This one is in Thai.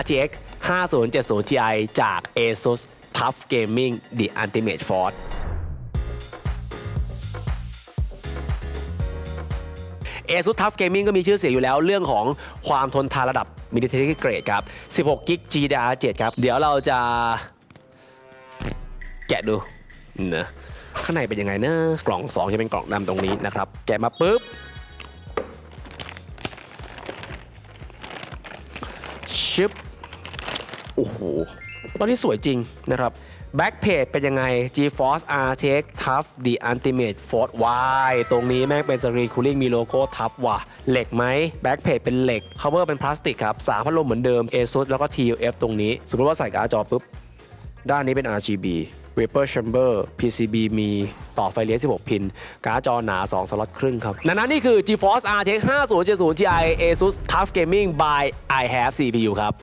RTX 5070 Ti จาก ASUS Tough Gaming The Ultimate Force ASUS Tough Gaming ก็มีชื่อเสียงอยู่แล้วเรื่องของความทนทานระดับ Military Grade ครับ 16 g b GDDR7 ครับ เดี๋ยวเราจะแกะดูนะข้างในเป็นยังไงนะกล่อง 2 จะเป็นกล่องดำตรงนี้นะครับ แกะมาปุ๊บ ชิป โอ้โหตอนนี้สวยจริงนะครับแบ็กเพจเป็นยังไง GeForce RTX Tough The Ultimate Force Y ตรงนี้แม่งเป็น Screen Cooling มีโลโก้ทับว่ะ เหล็กไหมแบ็กเพจเป็นเหล็ก cover เป็นพลาสติกครับสามพัดลมเหมือนเดิม ASUS แล้วก็ TUF ตรงนี้ สมมติว่าใส่การ์ดจอปุ๊บ ด้านนี้เป็น RGB Vapor Chamber PCB มีต่อไฟเลี้ยง 16 พิน การ์ดจอหนา 2 สล็อตครึ่งครับนั่นนั่นนี่คือ GeForce RTX 5070 Ti ASUS Tough Gaming by I Have CPU ครับ